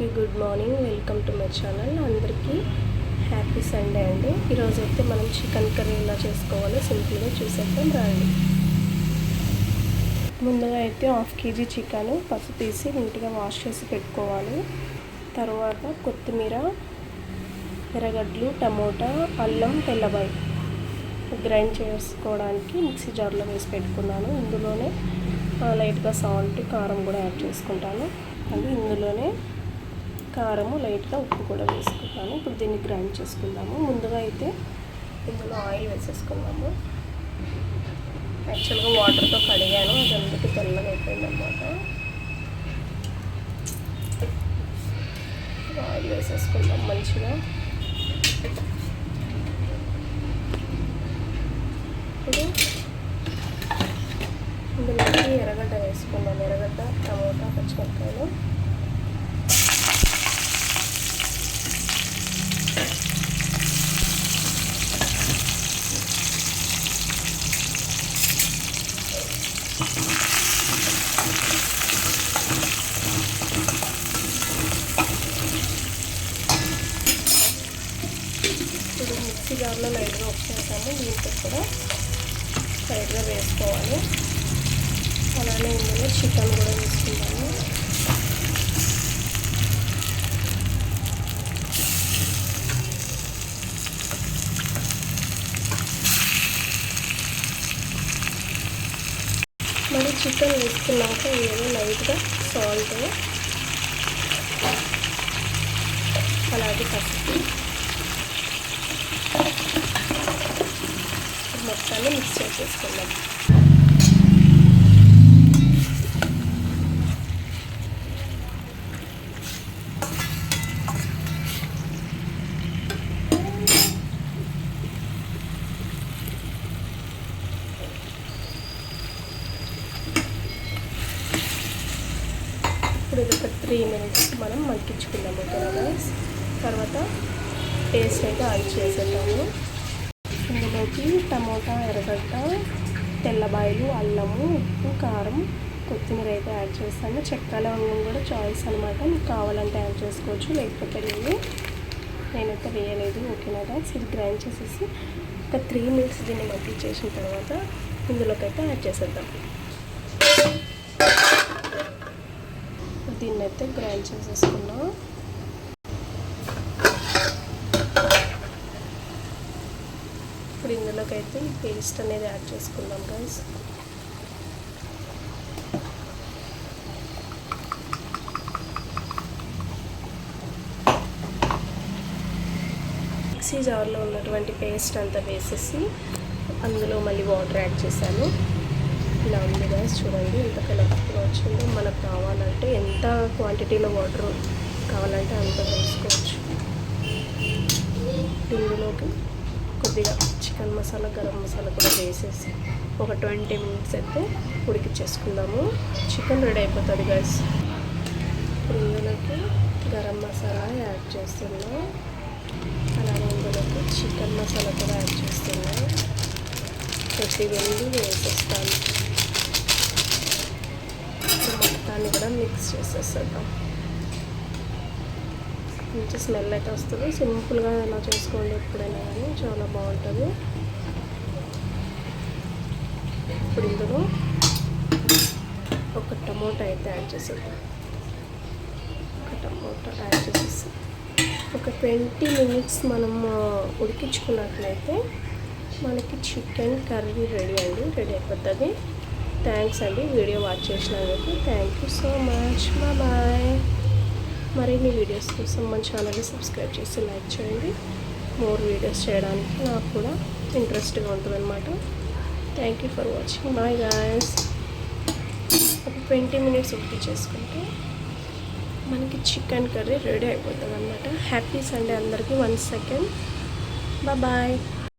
అందరికీ good morning. Welcome to my channel. అందరికీ happy Sunday అండి. ఈరోజు అయితే మనం చికెన్ కర్రీ ఎలా చేసుకోవాలో సింపుల్గా చూసేద్దాం రండి. ముందుగా అయితే హాఫ్ కేజీ చికెన్ పసుపు తీసి నీట్గా వాష్ చేసి పెట్టుకోవాలి. తర్వాత కొత్తిమీర ఎర్రగడ్డలు టమోటా అల్లం తెల్లబాయి గ్రైండ్ చేసుకోవడానికి మిక్సీ జార్లో వేసి పెట్టుకున్నాను. ఇందులోనే లైట్గా సాల్ట్ కారం కూడా యాడ్ చేసుకుంటాను. అది ఇందులోనే కారము లైట్గా ఉప్పు కూడా వేసుకున్నాను ఇప్పుడు దీన్ని గ్రైండ్ చేసుకుందాము. ముందుగా అయితే ఇందులో ఆయిల్ వేసేసుకుందాము. యాక్చువల్గా వాటర్తో కడిగాను. అది అందుకు తెల్లగా అయిపోయింది అనమాట ఆయిల్ వేసేసుకుందాం మంచిగా. ఇప్పుడు ఇందులోకి ఎర్రగడ్డ వేసుకుందాం. ఎర్రగడ్డ టమోటా పచ్చిమిరపకాయలు. ఇప్పుడు మిక్సీ జార్లో లైట్గా ఉప్పేసాము దీంతో కూడా లైట్గా వేసుకోవాలి. అలానే ఇందులో చికెన్ కూడా వేసుకుంటాము మరి చికెన్ వేసుకున్నాక ఏదో లైట్గా సాల్ట్ అలాగే పసుపు. మొత్తాన్ని మిక్స్ చేసేసుకుందాం. ఇప్పుడు ఇది ఒక త్రీ మినిట్స్ మనం మగ్గించుకుందాము ఓకేనా తర్వాత పేస్ట్ అయితే యాడ్ చేసేద్దాము. ఇందులోకి టమోటా ఎర్రగడ్డ తెల్లబాయలు అల్లము ఉప్పు కారం కొత్తిమీర అయితే యాడ్ చేస్తాను. చెక్క లవంగం కూడా చాయిస్ అనమాట మీకు కావాలంటే యాడ్ చేసుకోవచ్చు లేకపోతే నేను నేనైతే వేయలేదు ఓకేనా గైస్ ఇది గ్రైండ్ చేసేసి ఒక త్రీ మినిట్స్ దీన్ని మగ్గించేసిన తర్వాత ఇందులోకి అయితే యాడ్ చేసేద్దాం. దీన్ని అయితే గ్రైండ్ చేసేసుకున్నాం. ఇప్పుడు ఇందులోకి అయితే ఈ పేస్ట్ అనేది యాడ్ చేసుకుందాం గైస్ మిక్సీ జార్లో ఉన్నటువంటి పేస్ట్ అంతా వేసేసి అందులో మళ్ళీ వాటర్ యాడ్ చేశాను. ఇలా ఉంది గైస్ చూడండి ఇంత కలర్. వచ్చిందో మనకు కావాలంటే ఎంత క్వాంటిటీలో వాటర్ కావాలంటే అంత వేసుకోవచ్చు. ఇందులోకి కొద్దిగా చికెన్ మసాలా గరం మసాలా కూడా వేసేసి ఒక ట్వంటీ మినిట్స్ అయితే ఉడికిచ్చేసుకుందాము. చికెన్ రెడీ అయిపోతుంది గైస్ ఇప్పుడు ఇందులోకి గరం మసాలా యాడ్ చేస్తున్నాం. అలానే ఇందులోకి చికెన్ మసాలా కూడా యాడ్ చేస్తున్నాం. కొద్ది వెళ్ళి వేసేస్తాను. మొత్తాన్ని కూడా మిక్స్ చేసేసేద్దాం. మంచి స్మెల్ అయితే వస్తుంది. సింపుల్గా ఇలా చేసుకోండి ఎప్పుడైనా కానీ చాలా బాగుంటుంది. ఇప్పుడు ఇందులో ఒక టమోటా అయితే యాడ్ చేసేద్దాం. ఒక టమోటా యాడ్ చేసేసి ఒక ట్వంటీ మినిట్స్ మనం ఉడికించుకున్నట్లయితే మనకి చికెన్ కర్రీ రెడీ అండి. రెడీ అయిపోతుంది. థ్యాంక్స్ అండి వీడియో వాచ్ చేసినందుకు. Thank you so much bye మరిన్ని వీడియోస్ కోసం మన ఛానల్ని సబ్స్క్రైబ్ చేసి లైక్ చేయండి. మోర్ వీడియోస్ చేయడానికి నాకు కూడా ఇంట్రెస్ట్గా ఉంటుందన్నమాట. Thank you for watching bye guys ఒక ట్వంటీ మినిట్స్ ఒకటి చేసుకుంటే మనకి చికెన్ కర్రీ రెడీ అయిపోతుంది అనమాట హ్యాపీ సండే అందరికీ వన్ సెకండ్ బాయ్